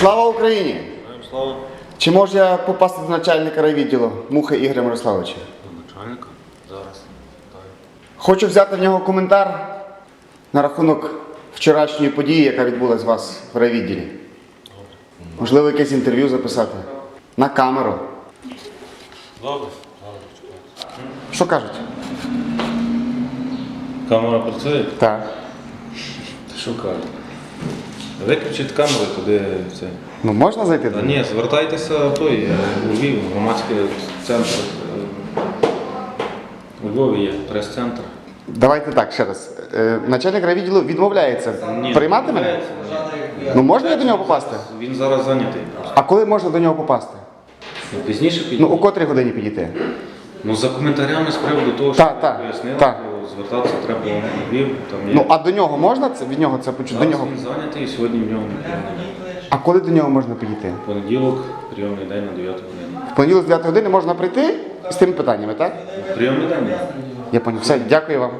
Слава Україні! Слава Чи можу я попасти до начальника райвідділу Мухи Ігоря Мирославовича? до начальника. Зараз. Так. Хочу взяти в нього коментар на рахунок вчорашньої події, яка відбулася у вас в райвідділі. Можливо, якесь інтерв'ю записати на камеру. Добре. Що кажуть? Камера працює? Так. Що кажуть? Виключіть камеру, туди це. Ну можна зайти? Та ні, звертайтеся той, е, у Львів, громадський центр. е, У Львові є прес-центр. Давайте так, ще раз. Е, начальник райвідділу відмовляється Ні, приймати мене? Ну можна я до нього попасти? Він зараз зайнятий просто. А коли можна до нього попасти? Ну, Пізніше підійде. Ну, о котрій годині підійти? Ну, за коментарями з приводу того, що ви так, пояснили. Звертатися треба у Львів. Там є. Ну, а до нього можна це від нього це почути? До Зараз нього. він зайнятий, і сьогодні в нього прийомний А коли до нього можна підійти? понеділок, прийомний день на 9 годину. В понеділок з 9 години можна прийти з тими питаннями, так? Прийомний день. Я поняв. Все, дякую вам.